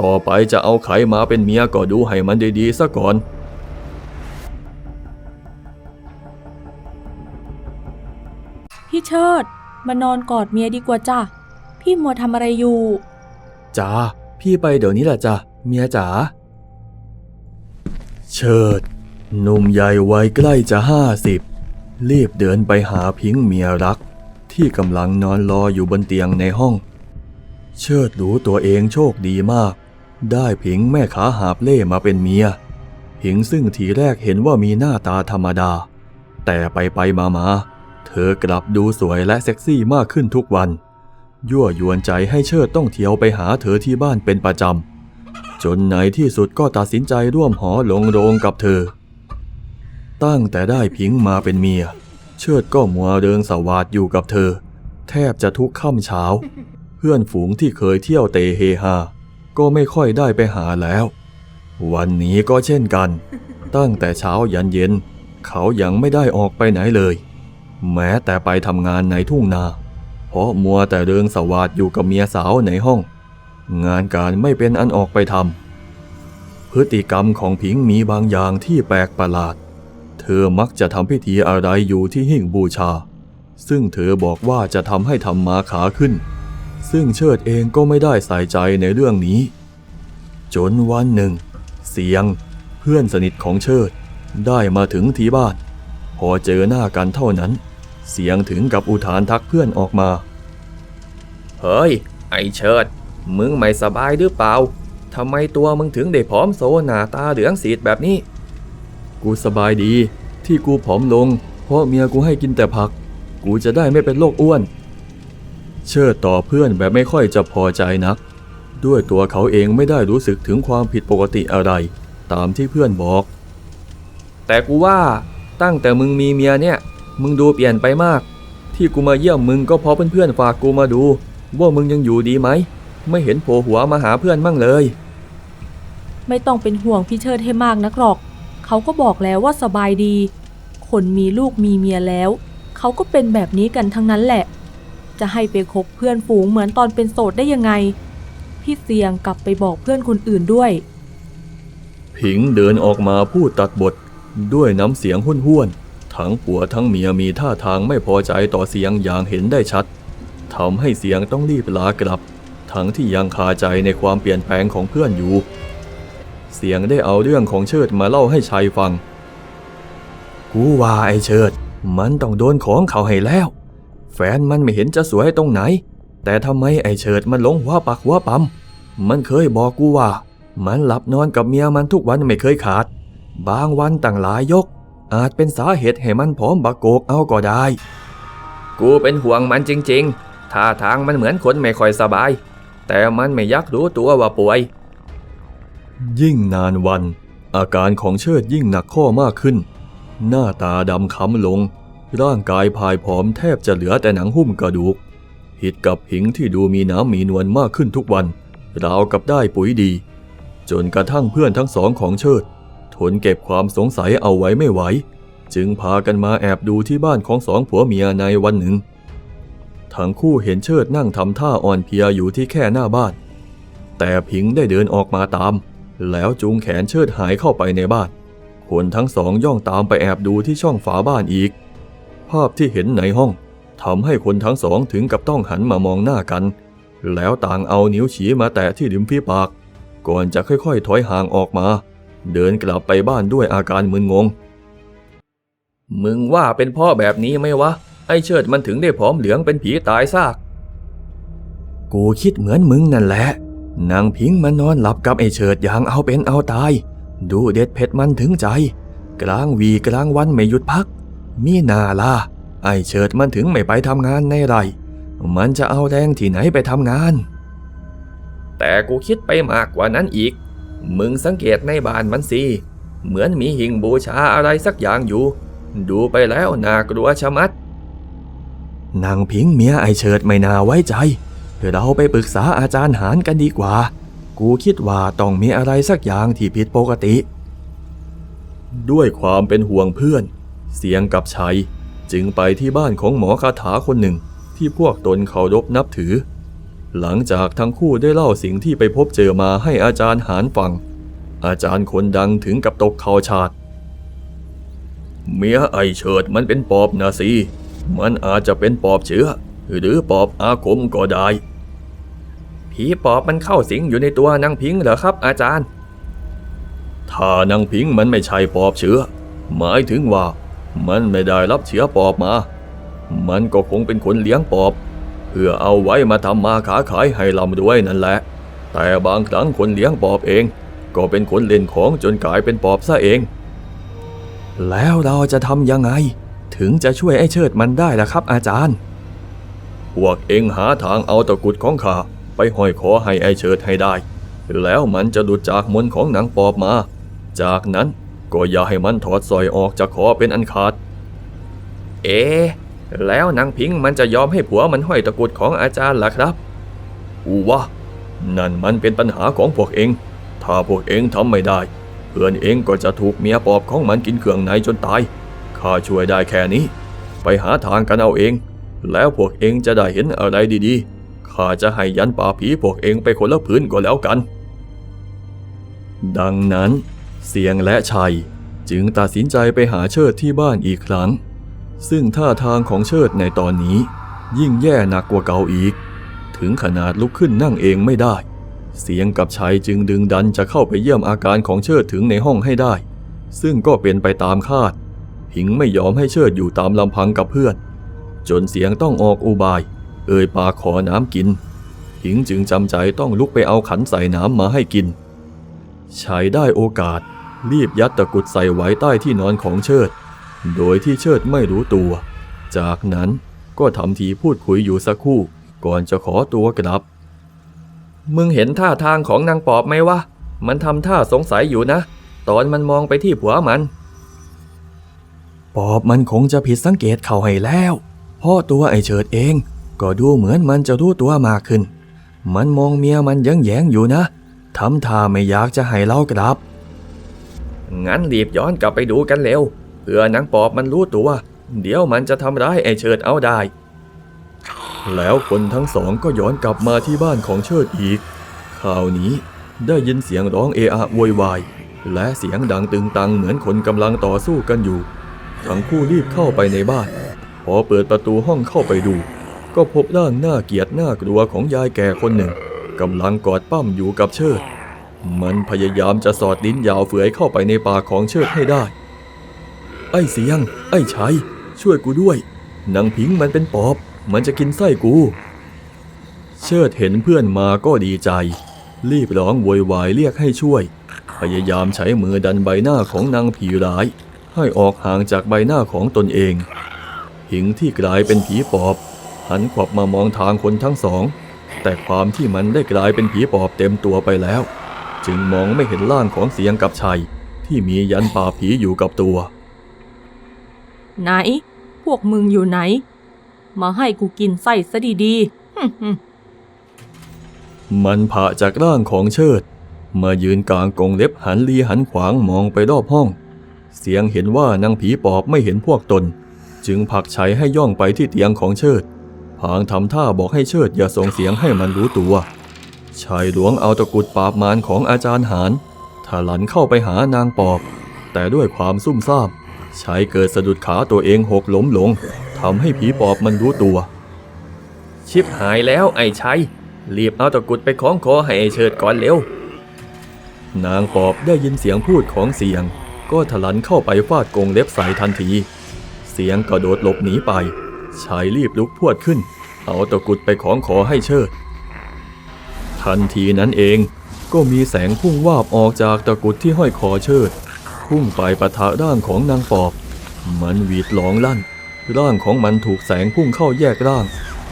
ต่อไปจะเอาใครมาเป็นเมียก็ดูให้มันดีๆซะก่อน พี่เชิด มานอนกอดเมียดีกว่าจ้ะ พี่มัวทำอะไรอยู่จ้าพี่ไปเดี๋ยวนี้แหละจ้ะเมียจ๋าเชิดหนุ่มใหญ่วัยใกล้จะห้าสิบรีบเดินไปหาพิงเมียรัก ที่กำลังนอนรออยู่บนเตียงในห้อง เชิดรู้ตัวเองโชคดีมาก ได้พิงแม่ขาหาบเล่มาเป็นเมียพิงซึ่งทีแรกเห็นว่ามีหน้าตาธรรมดา แต่ไปไปมามาเธอกลับดูสวยและเซ็กซี่มากขึ้นทุกวัน ยั่วยวนใจให้เชิดต้องเที่ยวไปหาเธอที่บ้านเป็นประจำ จนในที่สุดก็ตัดสินใจร่วมหอหลงโรงกับเธอ ตั้งแต่ได้พิงมาเป็นเมีย เชิดก็มัวเริงสวาดอยู่กับเธอ แทบจะทุกค่ำเช้า เพื่อนฝูงที่เคยเที่ยวเตเฮฮา ก็ไม่ค่อยได้ไปหาแล้ว วันนี้ก็เช่นกัน ตั้งแต่เช้ายันเย็น เขายังไม่ได้ออกไปไหนเลย แม้แต่ไปทำงานในทุ่งนา เพราะมัวแต่เริงสวาดอยู่กับเมียสาวในห้อง งานการไม่เป็นอันออกไปทำพฤติกรรมของผิงมีบางอย่างที่แปลกประหลาด เธอมักจะทำพิธีอะไรอยู่ที่หิ้งบูชา ซึ่งเธอบอกว่าจะทำให้ทำมาขาขึ้น ซึ่งเชิดเองก็ไม่ได้ใส่ใจในเรื่องนี้ จนวันหนึ่ง เสียงเพื่อนสนิทของเชิดได้มาถึงที่บ้าน พอเจอหน้ากันเท่านั้น เสียงถึงกับอุทานทักเพื่อนออกมา เฮ้ย ไอเชิด มึงไม่สบายหรือเปล่าทำไมตัวมึงถึงได้ผอมโซหนาตาเหลืองสีดแบบนี้ กูสบายดี ที่กูผอมลง เพราะเมียกูให้กินแต่ผัก กูจะได้ไม่เป็นโรคอ้วน เชิดต่อเพื่อนแบบไม่ค่อยจะพอใจนัก ด้วยตัวเขาเองไม่ได้รู้สึกถึงความผิดปกติอะไร ตามที่เพื่อนบอก แต่กูว่าตั้งแต่มึงมีเมียเนี่ย มึงดูเปลี่ยนไปมาก ที่กูมาเยี่ยมมึงก็เพราะเพื่อนๆฝากกูมาดู ว่ามึงยังอยู่ดีไหม ไม่เห็นโผล่หัวมาหาเพื่อนมั่งเลย ไม่ต้องเป็นห่วงพี่เชิดให้มากนักหรอก เขาก็บอกแล้วว่าสบายดี คนมีลูกมีเมียแล้ว เขาก็เป็นแบบนี้กันทั้งนั้นแหละ จะให้ไปคบเพื่อนฝูงเหมือนตอนเป็นโสดได้ยังไง พี่เสียงกลับไปบอกเพื่อนคนอื่นด้วย ผิงเดินออกมาพูดตัดบท ด้วยน้ำเสียงห้วนๆทั้งผัวทั้งเมียมีท่าทางไม่พอใจต่อเสียงอย่างเห็นได้ชัดทำให้เสียงต้องรีบลากลับ ทั้งที่ยังคาใจในความเปลี่ยนแปลงของเพื่อนอยู่ เสียงได้เอาเรื่องของเชิดมาเล่าให้ชัยฟัง กูว่าไอ้เชิด มันต้องโดนของเขาให้แล้ว แฟนมันไม่เห็นจะสวยตรงไหน แต่ทำไมไอ้เชิดมันหลงหัวปักหัวปั๊มมันเคยบอกกูว่า มันหลับนอนกับเมียมันทุกวันไม่เคยขาด บางวันต่างหลายยก อาจเป็นสาเหตุให้มันผอมบักโกกเอาก็ได้ กูเป็นห่วงมันจริงๆท่าทางมันเหมือนคนไม่ค่อยสบาย แต่มันไม่ยักรู้ตัวว่าป่วย ยิ่งนานวัน อาการของเชิดยิ่งหนักข้อมากขึ้น หน้าตาดำค้ำลง ร่างกายพายผอมแทบจะเหลือแต่หนังหุ้มกระดูกผิดกับหิงที่ดูมีน้ำมีนวลมากขึ้นทุกวัน ราวกับได้ปุ๋ยดี จนกระทั่งเพื่อนทั้งสองของเชิด ทนเก็บความสงสัยเอาไว้ไม่ไหว จึงพากันมาแอบดูที่บ้านของสองผัวเมียในวันหนึ่ง ทั้งคู่เห็นเชิดนั่งทำท่าอ่อนเพลียอยู่ที่แค่หน้าบ้าน แต่ผิงได้เดินออกมาตาม แล้วจูงแขนเชิดหายเข้าไปในบ้าน คนทั้งสองย่องตามไปแอบดูที่ช่องฝาบ้านอีก ภาพที่เห็นในห้องทำให้คนทั้งสองถึงกับต้องหันมามองหน้ากัน แล้วต่างเอานิ้วชี้มาแตะที่ริมฝีปาก ก่อนจะค่อยๆ ถอยห่างออกมา เดินกลับไปบ้านด้วยอาการมึนงง มึงว่าเป็นพ่อแบบนี้ไหมวะ ไอเชิดมันถึงได้ผอมเหลืองเป็นผีตายซาก กูคิดเหมือนมึงนั่นแหละนางพิงมันนอนหลับกับไอเฉิดอย่างเอาเป็นเอาตาย ดูเด็ดเผ็ดมันถึงใจ กลางวีกลางวันไม่หยุดพัก มีนาล่ะไอเฉิดมันถึงไม่ไปทำงานในไร มันจะเอาแรงที่ไหนไปทำงาน แต่กูคิดไปมากกว่านั้นอีก มึงสังเกตในบ้านมันสิ เหมือนมีหิ่งบูชาอะไรสักอย่างอยู่ ดูไปแล้วน่ากลัวชะมัด นางพิงเมียไอเฉิดไม่น่าไว้ใจ เราไปปรึกษาอาจารย์หานกันดีกว่า กูคิดว่าต้องมีอะไรสักอย่างที่ผิดปกติ ด้วยความเป็นห่วงเพื่อน เสียงกับชัยจึงไปที่บ้านของหมอคาถาคนหนึ่งที่พวกตนเคารพนับถือ หลังจากทั้งคู่ได้เล่าสิ่งที่ไปพบเจอมาให้อาจารย์หานฟัง อาจารย์คนดังถึงกับตกเข่าชาดเมียไอเฉิดมันเป็นปอบนะสิมันอาจจะเป็นปอบเชื้อ หรือปอบอาคมก็ได้ ผีปอบมันเข้าสิงอยู่ในตัวนางพิงเหรอครับ อาจารย์ ถ้านางพิงมันไม่ใช่ปอบเชื้อ หมายถึงว่า มันไม่ได้รับเชื้อปอบมา มันก็คงเป็นคนเลี้ยงปอบ เพื่อเอาไว้มาทำมาค้าขายให้ลำด้วยนั่นแหละ แต่บางครั้งคนเลี้ยงปอบเอง ก็เป็นคนเล่นของจนกลายเป็นปอบซะเอง แล้วเราจะทำยังไง ถึงจะช่วยไอ้เชิดมันได้ล่ะครับ อาจารย์ พวกเองหาทางเอาตะกุดของข้าไปห้อยคอให้ไอ้เชิดให้ได้ แล้วมันจะหลุดจากมนของหนังปอบมา จากนั้น ก็อย่าให้มันถอดสร้อยออกจากคอเป็นอันขาด เอ๊แล้วนางพิงมันจะยอมให้ผัวมันห้อยตะกุดของอาจารย์ล่ะครับ อูวะ นั่นมันเป็นปัญหาของพวกเอง ถ้าพวกเองทำไม่ได้ เพื่อนเองก็จะถูกเมียปอบของมันกินเครื่องในจนตาย ข้าช่วยได้แค่นี้ ไปหาทางกันเอาเอง แล้วพวกเองจะได้เห็นอะไรดีๆ ข้าจะให้ยันป่าผีพวกเองไปคนละพื้นก็แล้วกัน ดังนั้น เสียงและชัยจึงตัดสินใจไปหาเชิดที่บ้านอีกครั้ง ซึ่งท่าทางของเชิดในตอนนี้ ยิ่งแย่หนักกว่าเก่าอีก ถึงขนาดลุกขึ้นนั่งเองไม่ได้ เสียงกับชัยจึงดึงดันจะเข้าไปเยี่ยมอาการของเชิดถึงในห้องให้ได้ ซึ่งก็เป็นไปตามคาด หิงไม่ยอมให้เชิดอยู่ตามลำพังกับเพื่อน จนเสียงต้องออกอุบาย เอ่ยปากขอน้ำกิน หิงจึงจำใจต้องลุกไปเอาขันใส่น้ำมาให้กิน ชัยได้โอกาส รีบยัดตะกุดใส่ไว้ใต้ที่นอนของเชิด โดยที่เชิดไม่รู้ตัว จากนั้นก็ทำทีพูดคุยอยู่สักครู่ ก่อนจะขอตัวกลับ มึงเห็นท่าทางของนางปอบไหมวะ มันทำท่าสงสัยอยู่นะ ตอนมันมองไปที่ผัวมัน ปอบมันคงจะผิดสังเกตเขาให้แล้วเพราะตัวไอเฉิดเอง ก็ดูเหมือนมันจะรู้ตัวมากขึ้น มันมองเมียมันยังแยงอยู่นะ ทำท่าไม่อยากจะให้เรากลับ งั้นรีบย้อนกลับไปดูกันเร็ว เพื่อนางปอบมันรู้ตัว เดี๋ยวมันจะทำร้ายไอเฉิดเอาได้ แล้วคนทั้งสองก็ย้อนกลับมาที่บ้านของเชิดอีกคราวนี้ได้ยินเสียงร้องเอะอะโวยวาย และเสียงดังตึงตังเหมือนคนกำลังต่อสู้กันอยู่ ทั้งคู่รีบเข้าไปในบ้าน พอเปิดประตูห้องเข้าไปดู ก็พบร่างหน้าเกลียดหน้ากลัวของยายแก่คนหนึ่ง กำลังกอดปั้มอยู่กับเชิด มันพยายามจะสอดลิ้นยาวเฟือยเข้าไปในปากของเชิดให้ได้ ไอ้เสียง ไอ้ชัยช่วยกูด้วยนางพิงมันเป็นปอบ มันจะกินไส้กู เชิดเห็นเพื่อนมาก็ดีใจ รีบร้องโวยวายเรียกให้ช่วย พยายามใช้มือดันใบหน้าของนางผีร้าย ให้ออกห่างจากใบหน้าของตนเอง หิงที่กลายเป็นผีปอบ หันขวับมามองทางคนทั้งสอง แต่ความที่มันได้กลายเป็นผีปอบเต็มตัวไปแล้ว จึงมองไม่เห็นร่างของเสียงกับชัย ที่มียันป่าผีอยู่กับตัว ไหน พวกมึงอยู่ไหน มาให้กูกินไส้ซะดีๆฮึ่มมันผ่าจากร่างของเชิด มายืนกลางกรงเล็บหันลีหันขวางมองไปรอบห้อง เสียงเห็นว่านางผีปอบไม่เห็นพวกตน จึงผลักชัยให้ย่องไปที่เตียงของเชิด พางทำท่าบอกให้เชิดอย่าส่งเสียงให้มันรู้ตัว ชายหลวงเอาตะกุดปราบมารของอาจารย์หานถลันเข้าไปหานางปอบ แต่ด้วยความซุ่มซ่ามชายเกิดสะดุดขาตัวเองหกล้มลงทำให้ผีปอบมันรู้ตัว ชิบหายแล้วไอ้ชัยรีบเอาตะกุดไปคล้องคอให้ไอ้เชิดก่อนเร็ว นางปอบได้ยินเสียงพูดของเสียง ก็ถลันเข้าไปฟาดกงเล็บใส่ทันที เสียงกระโดดหลบหนีไป ชายรีบลุกพวดขึ้น เอาตะกุดไปคล้องคอให้เชิด ทันทีนั้นเองก็มีแสงพุ่งวาบออกจากตะกุดที่ห้อยคอเชิด พุ่งไปปะทะร่างของนางปอบ มันหวีดหลองลั่น ร่างของมันถูกแสงพุ่งเข้าแยกร่าง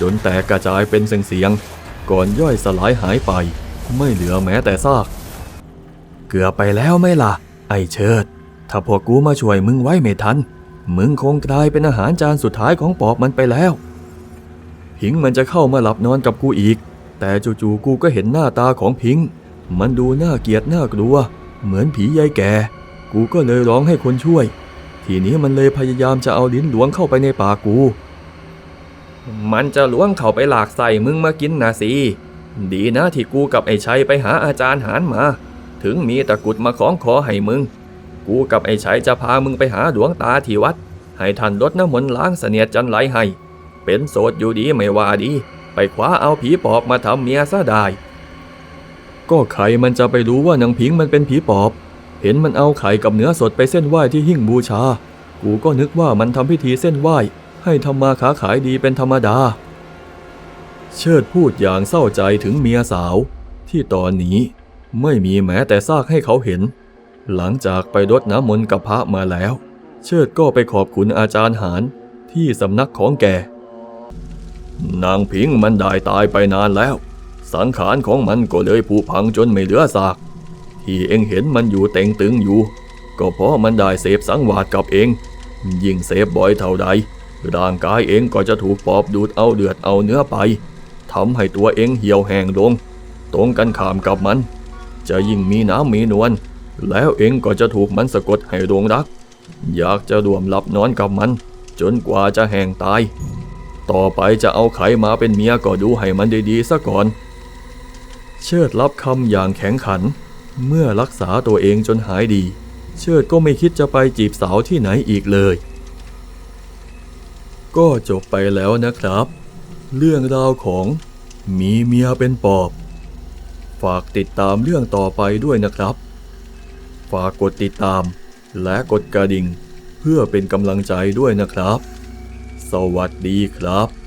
จนแตกกระจายเป็นเสียงๆก่อนย่อยสลายหายไป ไม่เหลือแม้แต่ซาก เกือบไปแล้วไม่ล่ะ ไอเชิด ถ้าพวกกูมาช่วยมึงไว้ไม่ทัน มึงคงกลายเป็นอาหารจานสุดท้ายของปอบมันไปแล้ว พิงมันจะเข้ามาหลับนอนกับกูอีก แต่จู่ๆกูก็เห็นหน้าตาของพิง มันดูน่าเกลียดน่ากลัว เหมือนผียายแก่ กูก็เลยร้องให้คนช่วย ทีนี้มันเลยพยายามจะเอาลิ้นล้วงเข้าไปในปากกู มันจะล้วงเข้าไปหลากใส่มึงมากินนะสิดีนะที่กูกับไอ้ชัยไปหาอาจารย์หานมา ถึงมีตะกุดมาคล้องคอให้มึง กูกับไอ้ชัยจะพามึงไปหาหลวงตาที่วัด ให้ท่านรดน้ำมนต์ล้างเสนียดจันไหลให้ เป็นโสดอยู่ดีไม่ว่าดี ไปคว้าเอาผีปอบมาทำเมียซะได้ ก็ใครมันจะไปรู้ว่านางพิงมันเป็นผีปอบ เห็นมันเอาไข่กับเนื้อสดไปเส้นไหว้ที่หิ้งบูชา กูก็นึกว่ามันทำพิธีเส้นไหว้ ให้ทำมาค้าขายดีเป็นธรรมดา เชิดพูดอย่างเศร้าใจถึงเมียสาว ที่ตอนนี้ไม่มีแม้แต่ซากให้เขาเห็น หลังจากไปรดน้ำมนต์กับพระมาแล้ว เชิดก็ไปขอบคุณอาจารย์หารที่สำนักของแก นางพิงมันได้ตายไปนานแล้ว สังขารของมันก็เลยผุพังจนไม่เหลือซาก ที่เองเห็นมันอยู่เต็งตึงอยู่ ก็เพราะมันได้เสพสังวาสกับเอง ยิ่งเสพบ่อยเท่าใด ร่างกายเองก็จะถูกปอบดูดเอาเดือดเอาเนื้อไปทำให้ตัวเองเหี่ยวแห้งลง ตรงกันข้ามกับมัน จะยิ่งมีน้ำมีนวล แล้วเองก็จะถูกมันสะกดให้ดวงรัก อยากจะรวมหลับนอนกับมัน จนกว่าจะแห้งตาย ต่อไปจะเอาไขมาเป็นเมียก็ดูให้มันดีๆซะก่อน เชิดรับคำอย่างแข็งขัน เมื่อรักษาตัวเองจนหายดี เชิดก็ไม่คิดจะไปจีบสาวที่ไหนอีกเลย ก็จบไปแล้วนะครับ เรื่องราวของมีเมียเป็นปอบ ฝากติดตามเรื่องต่อไปด้วยนะครับ ฝากกดติดตาม และกดกระดิ่ง เพื่อเป็นกำลังใจด้วยนะครับ สวัสดีครับ